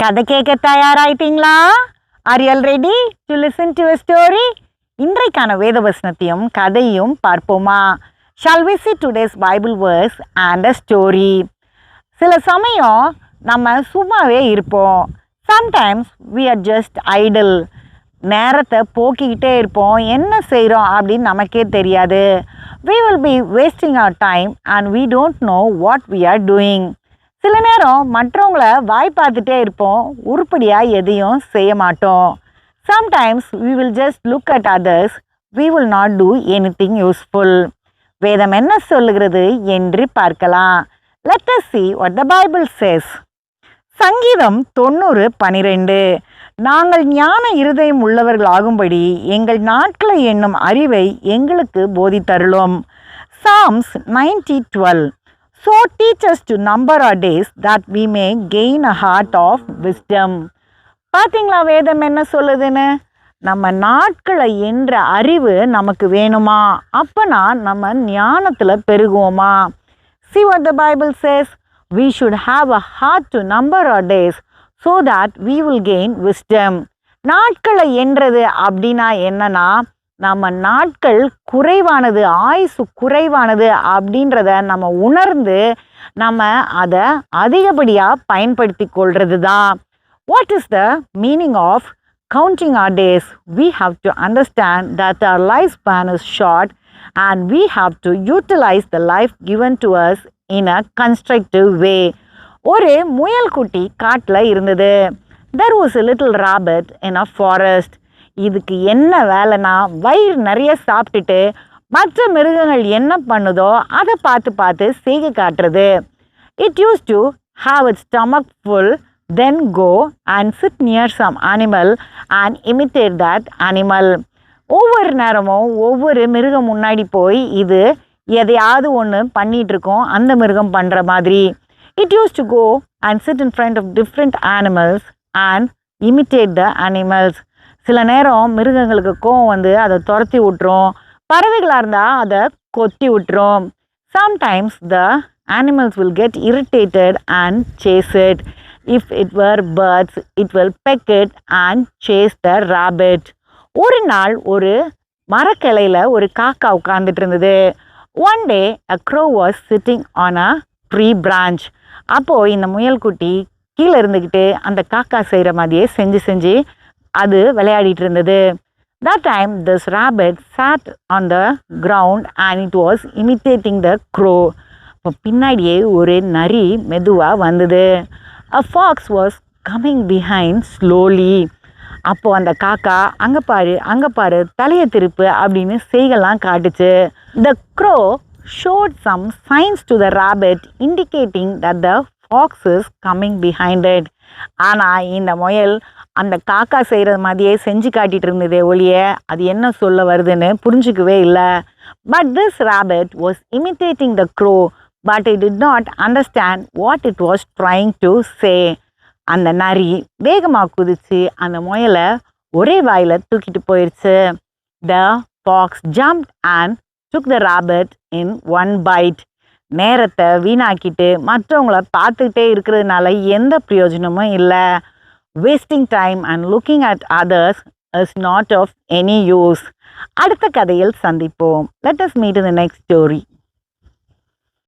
கதை கேட்க தயாராயிட்டீங்களா? Are all ready to listen to story இன்றைக்கான வேத வசனத்தையும் கதையும் பார்ப்போமா? Shall we see today's Bible verse and a story சில சமயம் நம்ம சும்மாவே இருப்போம். Sometimes we are just idle நேரத்தை போக்கிக்கிட்டே இருப்போம். என்ன செய்கிறோம் அப்படின்னு நமக்கே தெரியாது. We will be wasting our time and we don't know what we are doing சில நேரம் மற்றவங்கள வாய் பார்த்துட்டே இருப்போம். உருப்படியாக எதையும் செய்ய மாட்டோம். Sometimes we will just look at others we will not do anything useful வேதம் என்ன சொல்லுகிறது என்று பார்க்கலாம். Let us see what the Bible says சங்கீதம் தொண்ணூறு பனிரெண்டு. நாங்கள் ஞான இருதயம் உள்ளவர்களாகும்படி எங்கள் நாட்களை எண்ணும் அறிவை எங்களுக்கு போதித்தருளும். Psalms ninety twelve so teach us to number our days that we may gain a heart of wisdom பார்த்தீங்களா வேதம் என்ன சொல்லுதுன்னு? நம்ம நாட்களை என்ற அறிவு நமக்கு வேணுமா? அப்போனா நம்ம ஞானத்தில் பெருகுவோமா? See what the Bible says we should have a heart to number our days so that we will gain wisdom நாட்களை என்றது அப்படின்னா என்னன்னா நம்ம நாட்கள் குறைவானது ஆயுசு குறைவானது அப்படின்றத நம்ம உணர்ந்து நம்ம அதை அதிகப்படியாக பயன்படுத்தி கொள்வது தான் what is the meaning of counting our days days, we to understand that that life span is short and we have to utilize the life given to us in a constructive way ஒரு முயல் குட்டி காட்டில் இருந்தது there was a little rabbit in a forest இதுக்கு என்ன வேலைனா வயிறு நிறைய சாப்பிட்டுட்டு மற்ற மிருகங்கள் என்ன பண்ணுதோ அதை பார்த்து பார்த்து செய்கை காட்டுறது. It used to have it stomach full then go and sit near some animal and imitate that animal ஒவ்வொரு நேரமும் ஒவ்வொரு மிருகம் முன்னாடி போய் இது எதையாவது ஒன்று பண்ணிகிட்ருக்கோம் இருக்கோம் அந்த மிருகம் பண்ணுற மாதிரி. It used to go and sit in front of different animals and imitate the animals சில நேரம் மிருகங்களுக்கு கோவம் வந்து அதை துரத்தி விட்டுரும். பறவைகளாக இருந்தால் அதை கொத்தி விட்டுரும். Sometimes the animals will get irritated and chase it if it were birds it will peck it and chase the rabbit ஒரு நாள் ஒரு மரக்கிளையில் ஒரு காக்கா உட்கார்ந்துட்டு இருந்தது. One day a crow was sitting on a tree branch அப்போது இந்த முயல்குட்டி கீழே இருந்துக்கிட்டு அந்த காக்கா செய்கிற மாதிரியே செஞ்சு செஞ்சு அது விளையாடிட்டு இருந்தது. The time this rabbit sat on the ground and it was imitating the crow இப்போ பின்னாடியே ஒரு நரி மெதுவாக வந்தது. A fox was coming behind slowly அப்போது அந்த காக்கா அங்கே பாரு அங்கே பாரு தலையை திருப்பு அப்படின்னு செய்கலாம் காட்டுச்சு. The crow showed some signs to the rabbit indicating that the fox is coming behind it ஆனால் இந்த முயல் அந்த காக்கா செய்கிறது மாதிரியே செஞ்சு காட்டிகிட்டு இருந்ததே ஒழிய அது என்ன சொல்ல வருதுன்னு புரிஞ்சுக்கவே இல்லை. But this rabbit was imitating the crow but it did not understand what it was trying to say அந்த நரி வேகமாக குதிச்சு அந்த முயலை ஒரே வாயில் தூக்கிட்டு போயிடுச்சு the fox jump and took the rabbit in one bite நேரத்தை வீணாக்கிட்டு மற்றவங்கள பார்த்துக்கிட்டே இருக்கிறதுனால எந்த பிரயோஜனமும் இல்லை. Wasting time and looking at others is not of any use அடுத்த கதையில் சந்திப்போம். Let us meet in the next story